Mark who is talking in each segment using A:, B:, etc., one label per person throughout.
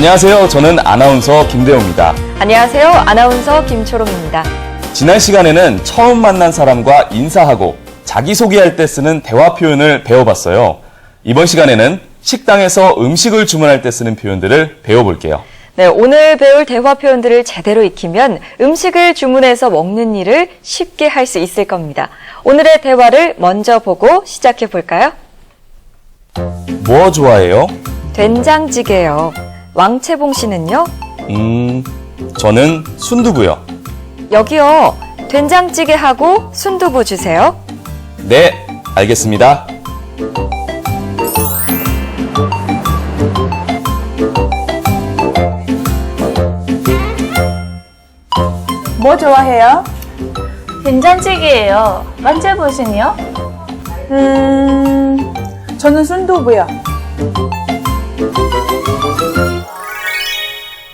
A: 안녕하세요. 저는 아나운서 김대호입니다.
B: 안녕하세요. 아나운서 김초롱입니다.
A: 지난 시간에는 처음 만난 사람과 인사하고 자기소개할 때 쓰는 대화 표현을 배워봤어요. 이번 시간에는 식당에서 음식을 주문할 때 쓰는 표현들을 배워볼게요.
B: 네, 오늘 배울 대화 표현들을 제대로 익히면 음식을 주문해서 먹는 일을 쉽게 할 수 있을 겁니다. 오늘의 대화를 먼저 보고 시작해 볼까요?
A: 뭐 좋아해요?
B: 된장찌개요. 왕채봉 씨는요?
A: 음, 저는 순두부요.
B: 여기요. 된장찌개하고 순두부 주세요.
A: 네, 알겠습니다.
C: 뭐 좋아해요?
D: 된장찌개예요. 만져보시니요?
C: 음, 저는 순두부요.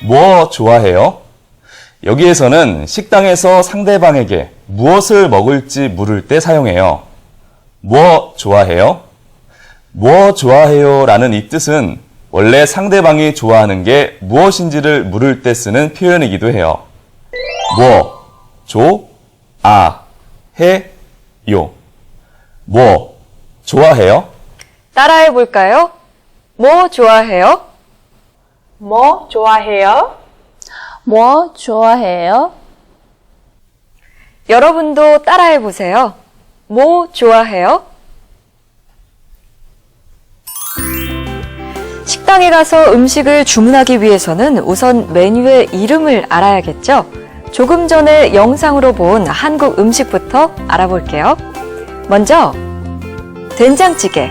A: 뭐 좋아해요? 여기에서는 식당에서 상대방에게 무엇을 먹을지 물을 때 사용해요. 뭐 좋아해요? 뭐 좋아해요? 라는 이 뜻은 원래 상대방이 좋아하는 게 무엇인지를 물을 때 쓰는 표현이기도 해요. 뭐, 조, 아, 해, 요. 뭐, 좋아해요?
B: 따라해 볼까요? 뭐 좋아해요?
C: 뭐 좋아해요?
D: 뭐 좋아해요?
B: 여러분도 따라해 보세요. 뭐 좋아해요? 식당에 가서 음식을 주문하기 위해서는 우선 메뉴의 이름을 알아야겠죠? 조금 전에 영상으로 본 한국 음식부터 알아볼게요. 먼저, 된장찌개.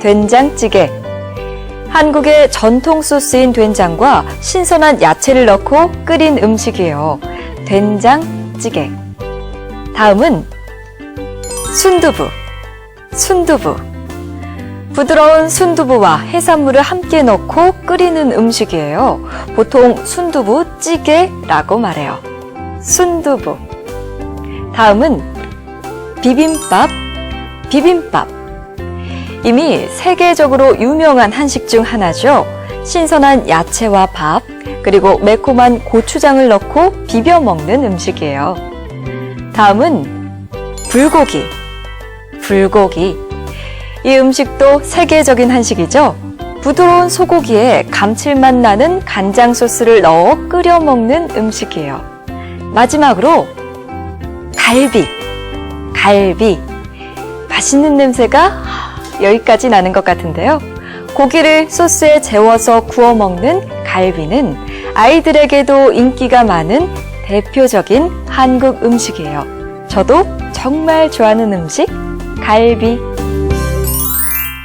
B: 된장찌개. 한국의 전통 소스인 된장과 신선한 야채를 넣고 끓인 음식이에요. 된장찌개. 다음은 순두부. 순두부. 부드러운 순두부와 해산물을 함께 넣고 끓이는 음식이에요. 보통 순두부 찌개라고 말해요. 순두부. 다음은 비빔밥. 비빔밥. 이미 세계적으로 유명한 한식 중 하나죠. 신선한 야채와 밥, 그리고 매콤한 고추장을 넣고 비벼 먹는 음식이에요. 다음은 불고기. 불고기. 이 음식도 세계적인 한식이죠. 부드러운 소고기에 감칠맛 나는 간장 소스를 넣어 끓여 먹는 음식이에요. 마지막으로 갈비. 갈비. 맛있는 냄새가 여기까지 나는 것 같은데요. 고기를 소스에 재워서 구워 먹는 갈비는 아이들에게도 인기가 많은 대표적인 한국 음식이에요. 저도 정말 좋아하는 음식, 갈비.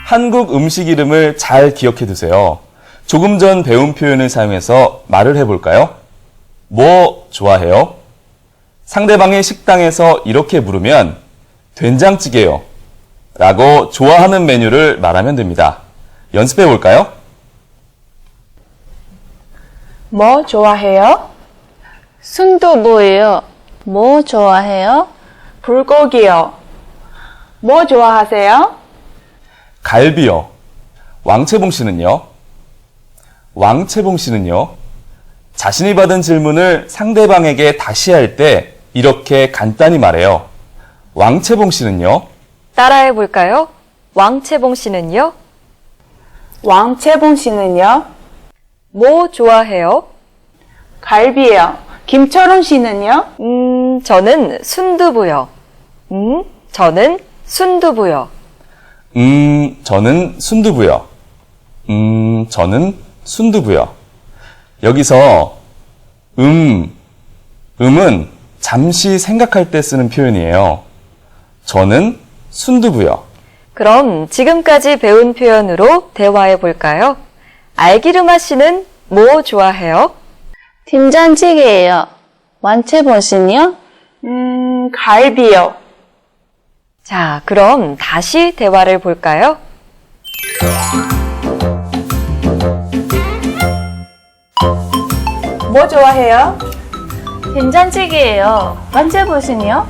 A: 한국 음식 이름을 잘 기억해 두세요. 조금 전 배운 표현을 사용해서 말을 해볼까요? 뭐 좋아해요? 상대방의 식당에서 이렇게 물으면 된장찌개요. 라고 좋아하는 메뉴를 말하면 됩니다. 연습해 볼까요?
C: 뭐 좋아해요?
D: 순두부예요. 뭐 좋아해요?
C: 불고기요. 뭐 좋아하세요?
A: 갈비요. 왕채봉 씨는요? 왕채봉 씨는요? 자신이 받은 질문을 상대방에게 다시 할 때 이렇게 간단히 말해요. 왕채봉 씨는요?
B: 따라해 볼까요? 왕채봉 씨는요?
C: 왕채봉 씨는요?
B: 뭐 좋아해요?
C: 갈비요. 김철훈 씨는요?
B: 음, 저는 순두부요. 음, 저는 순두부요.
A: 음, 저는 순두부요. 음, 저는 순두부요. 여기서 음, 음은 잠시 생각할 때 쓰는 표현이에요. 저는 순두부요.
B: 그럼 지금까지 배운 표현으로 대화해 볼까요? 알기르마 씨는 뭐 좋아해요?
D: 된장찌개예요. 완채보시니요?
C: 음, 갈비요.
B: 자, 그럼 다시 대화를 볼까요?
C: 뭐 좋아해요?
D: 된장찌개예요. 만져보시니요?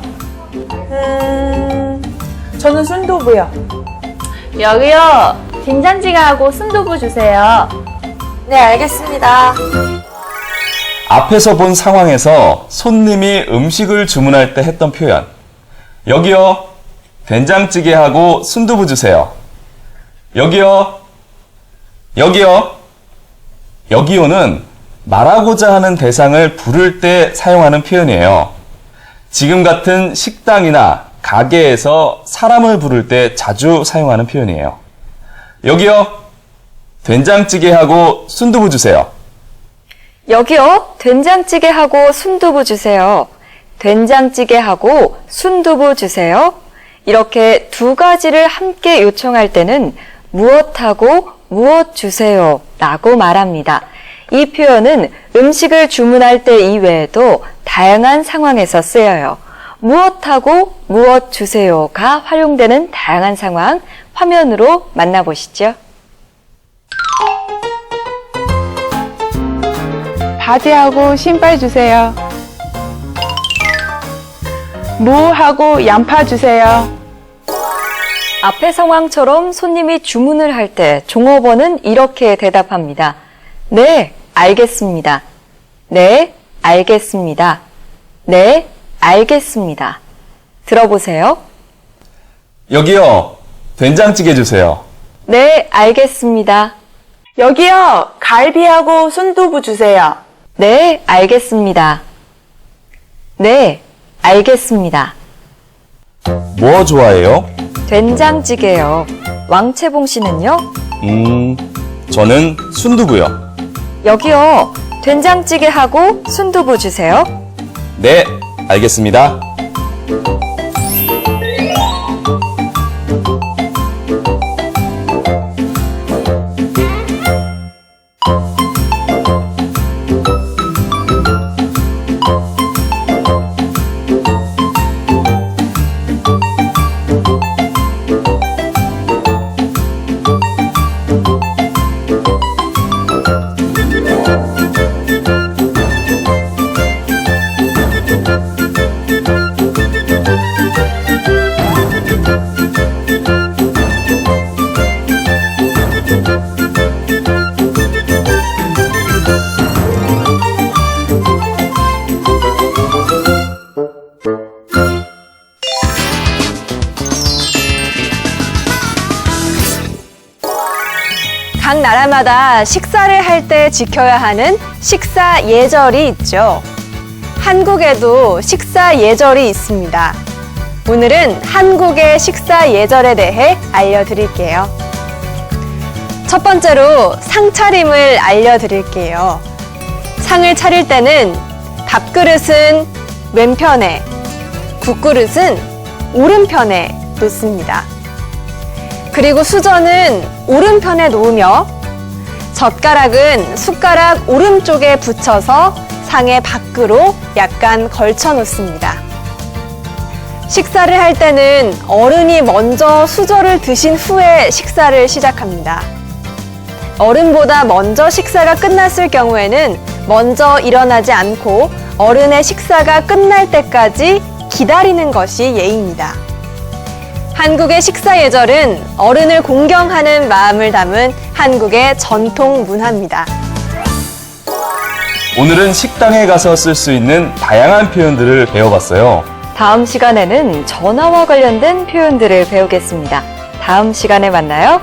C: 음, 저는 순두부요.
D: 여기요. 된장찌개하고 순두부 주세요.
B: 네, 네, 알겠습니다.
A: 앞에서 본 상황에서 손님이 음식을 주문할 때 했던 표현. 여기요. 된장찌개하고 순두부 주세요. 여기요. 여기요. 여기요는 말하고자 하는 대상을 부를 때 사용하는 표현이에요. 지금 같은 식당이나 가게에서 사람을 부를 때 자주 사용하는 표현이에요. 여기요. 된장찌개하고 순두부 주세요.
B: 여기요, 된장찌개하고 순두부 주세요. 된장찌개하고 순두부 주세요. 이렇게 두 가지를 함께 요청할 때는 무엇하고 무엇 주세요 라고 말합니다. 이 표현은 음식을 주문할 때 이외에도 다양한 상황에서 쓰여요. 무엇하고 무엇 주세요가 활용되는 다양한 상황 화면으로 만나보시죠.
C: 바지하고 신발 주세요. 무하고 양파 주세요.
B: 앞의 상황처럼 손님이 주문을 할 때 종업원은 이렇게 대답합니다. 네, 알겠습니다. 네, 알겠습니다. 네, 알겠습니다. 들어보세요.
A: 여기요. 된장찌개 주세요.
B: 네, 알겠습니다.
C: 여기요, 갈비하고 순두부 주세요.
B: 네, 알겠습니다. 네, 알겠습니다.
A: 뭐 좋아해요?
B: 된장찌개요. 왕채봉 씨는요?
A: 음, 저는 순두부요.
B: 여기요. 된장찌개하고 순두부 주세요.
A: 네, 알겠습니다.
E: 각 나라마다 식사를 할 때 지켜야 하는 식사 예절이 있죠. 한국에도 식사 예절이 있습니다. 오늘은 한국의 식사 예절에 대해 알려드릴게요. 첫 번째로 상차림을 알려드릴게요. 상을 차릴 때는 밥그릇은 왼편에, 국그릇은 오른편에 놓습니다. 그리고 수저는 오른편에 놓으며 젓가락은 숟가락 오른쪽에 붙여서 상의 밖으로 약간 걸쳐 놓습니다. 식사를 할 때는 어른이 먼저 수저를 드신 후에 식사를 시작합니다. 어른보다 먼저 식사가 끝났을 경우에는 먼저 일어나지 않고 어른의 식사가 끝날 때까지 기다리는 것이 예입니다. 한국의 식사 예절은 어른을 공경하는 마음을 담은 한국의 전통 문화입니다.
A: 오늘은 식당에 가서 쓸 수 있는 다양한 표현들을 배워봤어요.
B: 다음 시간에는 전화와 관련된 표현들을 배우겠습니다. 다음 시간에 만나요.